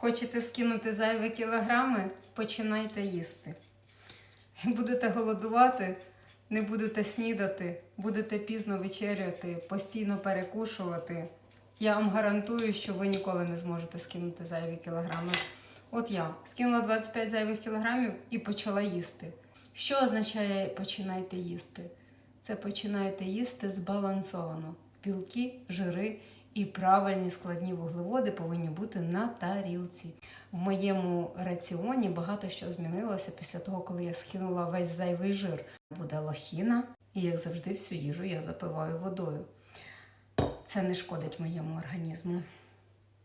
Хочете скинути зайві кілограми? Починайте їсти. Будете голодувати, не будете снідати, будете пізно вечеряти, постійно перекушувати. Я вам гарантую, що ви ніколи не зможете скинути зайві кілограми. От я скинула 25 зайвих кілограмів і почала їсти. Що означає починайте їсти? Це починаєте їсти збалансовано. Білки, жири і правильні складні вуглеводи повинні бути на тарілці. В моєму раціоні багато що змінилося після того, коли я скинула весь зайвий жир. Буде лохіна, і як завжди, всю їжу я запиваю водою. Це не шкодить моєму організму.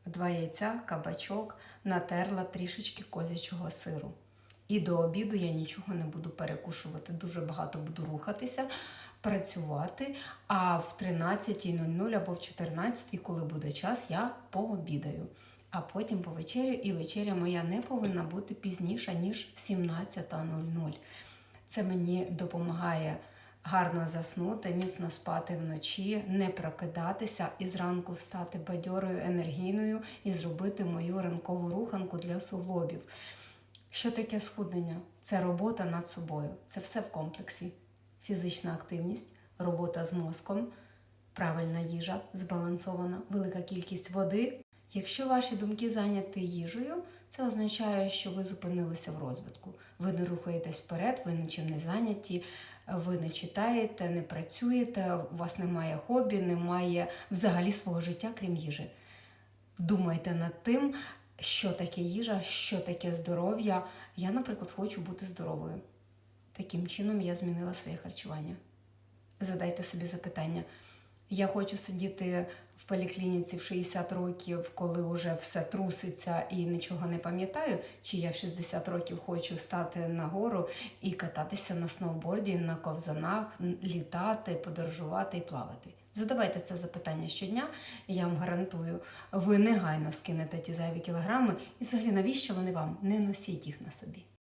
Два яйця, кабачок, натерла трішечки козячого сиру. І до обіду я нічого не буду перекушувати. Дуже багато буду рухатися, працювати. А в 13.00 або в 14.00, коли буде час, я пообідаю. А потім повечерю, і вечеря моя не повинна бути пізніше, ніж 17.00. Це мені допомагає гарно заснути, міцно спати вночі, не прокидатися і зранку встати бадьорою, енергійною і зробити мою ранкову руханку для суглобів. Що таке схуднення? Це робота над собою. Це все в комплексі. Фізична активність, робота з мозком, правильна їжа, збалансована, велика кількість води. Якщо ваші думки зайняті їжею, це означає, що ви зупинилися в розвитку. Ви не рухаєтесь вперед, ви нічим не зайняті, ви не читаєте, не працюєте, у вас немає хобі, немає взагалі свого життя, крім їжі. Думайте над тим, що таке їжа, що таке здоров'я. Я, наприклад, хочу бути здоровою. Таким чином я змінила своє харчування. Задайте собі запитання. Я хочу сидіти в поліклініці в 60 років, коли вже все труситься і нічого не пам'ятаю, чи я в 60 років хочу стати нагору і кататися на сноуборді, на ковзанах, літати, подорожувати і плавати. Задавайте це запитання щодня, я вам гарантую, ви негайно скинете ті зайві кілограми, і взагалі навіщо вони вам? Не носіть їх на собі.